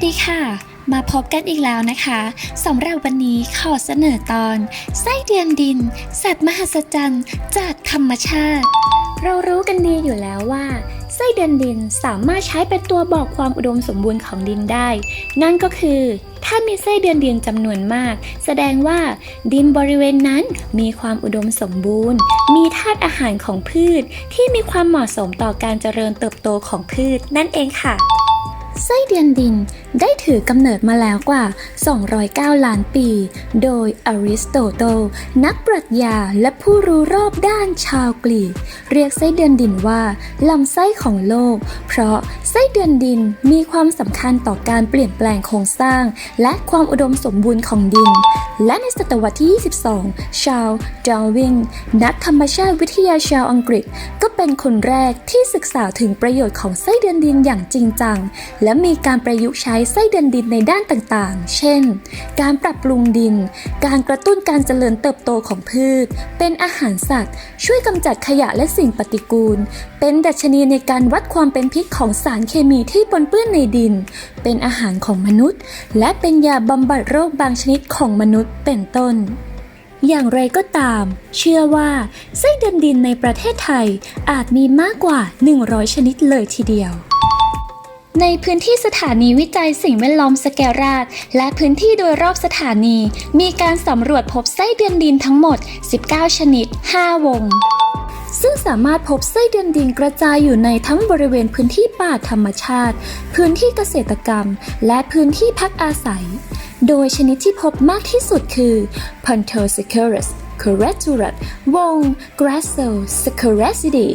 วัสดีค่ะ มาพบกันอีกแล้วนะคะสำหรับวันนี้ขอเสนอตอน ไส้เดือนดิน สัตว์มหัศจรรย์จากธรรมชาติ เรารู้กันดีอยู่แล้วว่า ไส้เดือนดินสามารถใช้เป็นตัวบอกความอุดมสมบูรณ์ของดินได้ นั่นก็คือ ถ้ามีไส้เดือนดินจำนวนมาก แสดงว่าดินบริเวณนั้นมีความอุดมสมบูรณ์ มีธาตุอาหารของพืชที่มีความเหมาะสมต่อการเจริญเติบโตของพืชนั่นเองค่ะ ไส้เดือนดินได้ถือกำเนิดมาแล้วกว่า 209 ล้านปี โดยอริสโตเติลนักปรัชญาและผู้รู้รอบด้านชาวกรีก เรียกไส้เดือนดินว่าลำไส้ของโลก เพราะไส้เดือนดินมีความสำคัญต่อการเปลี่ยนแปลงโครงสร้าง และความอุดมสมบูรณ์ของดิน และในศตวรรษที่ 22 ชาวดาวินนักธรรมชาติวิทยาชาวอังกฤษ เป็นคนแรกที่ศึกษาถึงประโยชน์ของไส้เดือนดินอย่างจริงจัง และมีการประยุกต์ใช้ไส้เดือนดินในด้านต่างๆ เช่น การปรับปรุงดิน การกระตุ้นการเจริญเติบโตของพืช เป็นอาหารสัตว์ ช่วยกำจัดขยะและสิ่งปฏิกูล เป็นดัชนีในการวัดความเป็นพิษของสารเคมีที่ปนเปื้อนในดิน เป็นอาหารของมนุษย์ และเป็นยาบำบัดโรคบางชนิดของมนุษย์เป็นต้น อย่างไรก็ตาม เชื่อว่าไส้เดือนดินในประเทศไทยอาจมีมากกว่า 100 ชนิดเลยทีเดียว ในพื้นที่สถานีวิจัยสิ่งแวดล้อมสแกราดและพื้นที่โดยรอบสถานี มีการสำรวจพบไส้เดือนดินทั้งหมด 19 ชนิด 5 วงซึ่งสามารถพบไส้เดือนดินกระจายอยู่ในทั้งบริเวณพื้นที่ป่าธรรมชาติ พื้นที่เกษตรกรรม และพื้นที่พักอาศัย โดยชนิดที่พบมากที่สุดคือ p o n t o s e c u r u s c o r e t u r a t วง g r a s s o s c a r a c i d i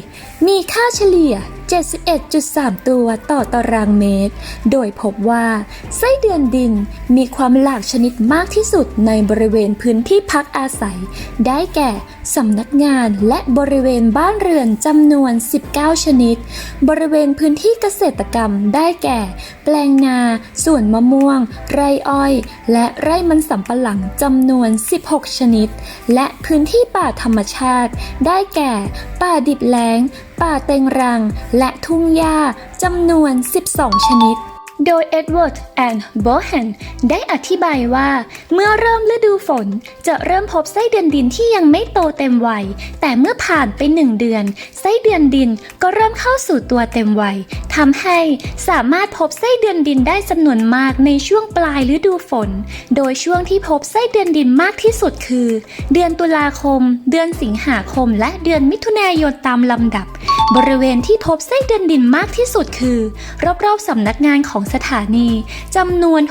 มีค่าเฉลี่ย 71.3 ตัวต่อตารางเมตร โดยพบว่าไส้เดือนดินมีความหลากชนิดมากที่สุดในบริเวณพื้นที่พักอาศัย ได้แก่สำนักงานและบริเวณบ้านเรือนจำนวน 19 ชนิด บริเวณพื้นที่เกษตรกรรมได้แก่ แปลงนาสวนมะม่วง ไรอ้อย และไร่มันสำปะหลังจำนวน 16 ชนิด และพื้นที่ป่าธรรมชาติ ได้แก่ ป่าดิบแล้งป่าเต็งรัง และทุ่งหญ้าจำนวน 12 ชนิด โดยเอ็ดเวิร์ดแอนด์โบแฮนได้อธิบายว่า เมื่อเริ่มฤดูฝนจะเริ่มพบไส้เดือนดินที่ยังไม่โตเต็มวัย แต่เมื่อผ่านไปหนึ่งเดือน ไส้เดือนดินก็เริ่มเข้าสู่ตัวเต็มวัยทำให้สามารถพบไส้เดือนดินได้จำนวนมากในช่วงปลายฤดูฝน โดยช่วงที่พบไส้เดือนดินมากที่สุดคือ เดือนตุลาคม เดือนสิงหาคม และเดือนมิถุนายนตามลำดับ บริเวณที่พบไส้เดือนดินมากที่สุดคือ รอบๆสำนักงานของสถานีจำนวน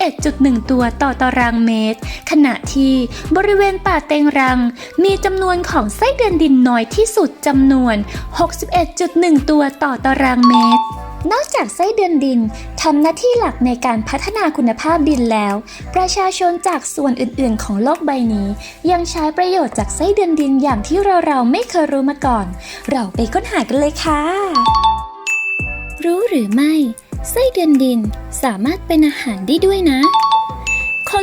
611.1 ตัวต่อตารางเมตร ขณะที่บริเวณป่าเต็งรัง มีจำนวนของไส้เดือนดินน้อยที่สุดจำนวน 61.1 ตัวต่อตารางเมตร นอกจากไส้เดือนดินทำหน้าที่หลักในการพัฒนาคุณภาพดินแล้ว ประชาชนจากส่วนอื่นๆ ของโลกใบนี้ ยังใช้ประโยชน์จากไส้เดือนดินอย่างที่เราเราไม่เคยรู้มาก่อน เราไปค้นหากันเลยค่ะ รู้หรือไม่ ไส้เดือนดินสามารถเป็นอาหารได้ด้วยนะ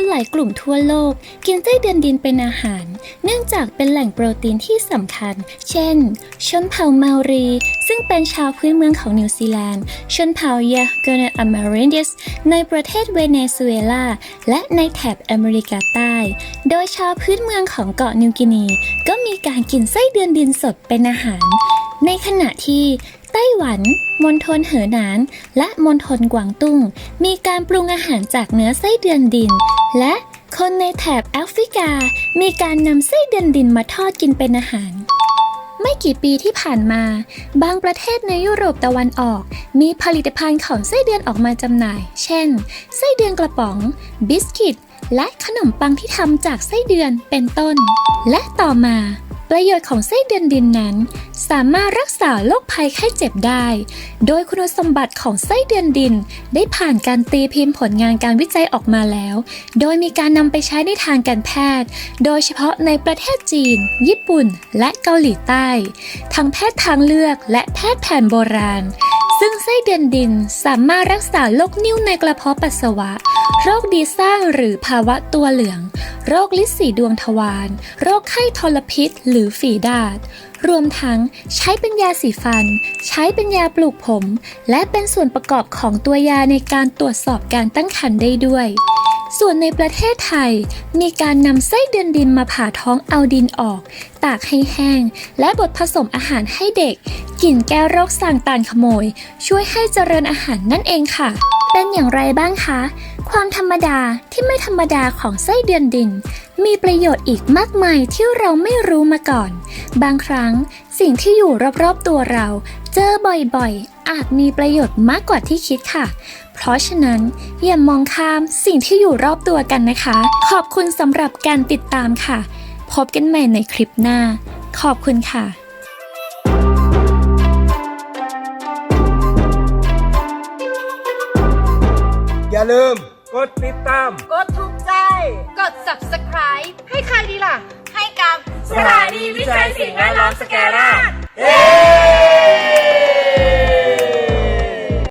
คนหลายกลุ่มทั่วโลก กินไส้เดือนดินเป็นอาหาร เนื่องจากเป็นแหล่งโปรตีนที่สำคัญ เช่น ชนเผ่าเมารี ซึ่งเป็นชาวพื้นเมืองของนิวซีแลนด์ ชนเผ่ายาเกเนอเมรินดิสในประเทศเวเนซุเอลา และในแถบอเมริกาใต้ โดยชาวพื้นเมืองของเกาะนิวกินี ก็มีการกินไส้เดือนดินสดเป็นอาหารในขณะที่ ไต้หวันมณฑลเหอหนาน และมณฑลกวางตุ้ง มีการปรุงอาหารจากเนื้อไส้เดือนดิน และคนในแถบแอฟริกา มีการนำไส้เดือนดินมาทอดกินเป็นอาหาร ไม่กี่ปีที่ผ่านมา บางประเทศในยุโรปตะวันออก มีผลิตภัณฑ์ของไส้เดือนออกมาจำหน่าย เช่น ไส้เดือนกระป๋อง บิสกิต และขนมปังที่ทำจากไส้เดือนเป็นต้น และต่อมา ประโยชน์ของไส้เดือนดินนั้น สามารถรักษาโรคภัยไข้เจ็บได้ โดยคุณสมบัติของไส้เดือนดิน ได้ผ่านการตีพิมพ์ผลงานการวิจัยออกมาแล้ว โดยมีการนำไปใช้ในทางการแพทย์ โดยเฉพาะในประเทศจีน ญี่ปุ่น และเกาหลีใต้ ทั้งแพทย์ทางเลือกและแพทย์แผนโบราณ ซึ่งไส้เดือนดินสามารถรักษาโรคนิ่วในกระเพาะปัสสาวะ โรคดีซ่าหรือภาวะตัวเหลือง โรคลินสีดวงทวาร โรคไข้ทรพิษ หรือฝีดาษรวมทั้งใช้เป็นยาสีฟัน ใช้เป็นยาปลูกผม และเป็นส่วนประกอบของตัวยาในการตรวจสอบการตั้งครรภ์ได้ด้วย ส่วนในประเทศไทย มีการนำไส้เดือนดินมาผ่าท้องเอาดินออก ตากให้แห้ง และบดผสมอาหารให้เด็ก กินแก้โรคสั่งตานขโมย ช่วยให้เจริญอาหารนั่นเองค่ะ เป็นอย่างไรบ้างคะ ความธรรมดาที่ไม่ธรรมดาของไส้เดือนดิน มีประโยชน์อีกมากมายที่เราไม่รู้มาก่อน บางครั้งสิ่งที่อยู่รอบๆตัวเรา เจอบ่อยๆ อาจมีประโยชน์มากกว่าที่คิดค่ะ เพราะฉะนั้นอย่ามองข้ามสิ่งที่อยู่รอบตัวกันนะคะ ขอบคุณสำหรับการติดตามค่ะ พบกันใหม่ในคลิปหน้า ขอบคุณค่ะ อย่าลืมกดติดตาม กดถูกใจ กด subscribe ให้ใครดีล่ะ ให้กับสถานีวิจัยสิ่งแวดล้อมสแกร่าเฮ้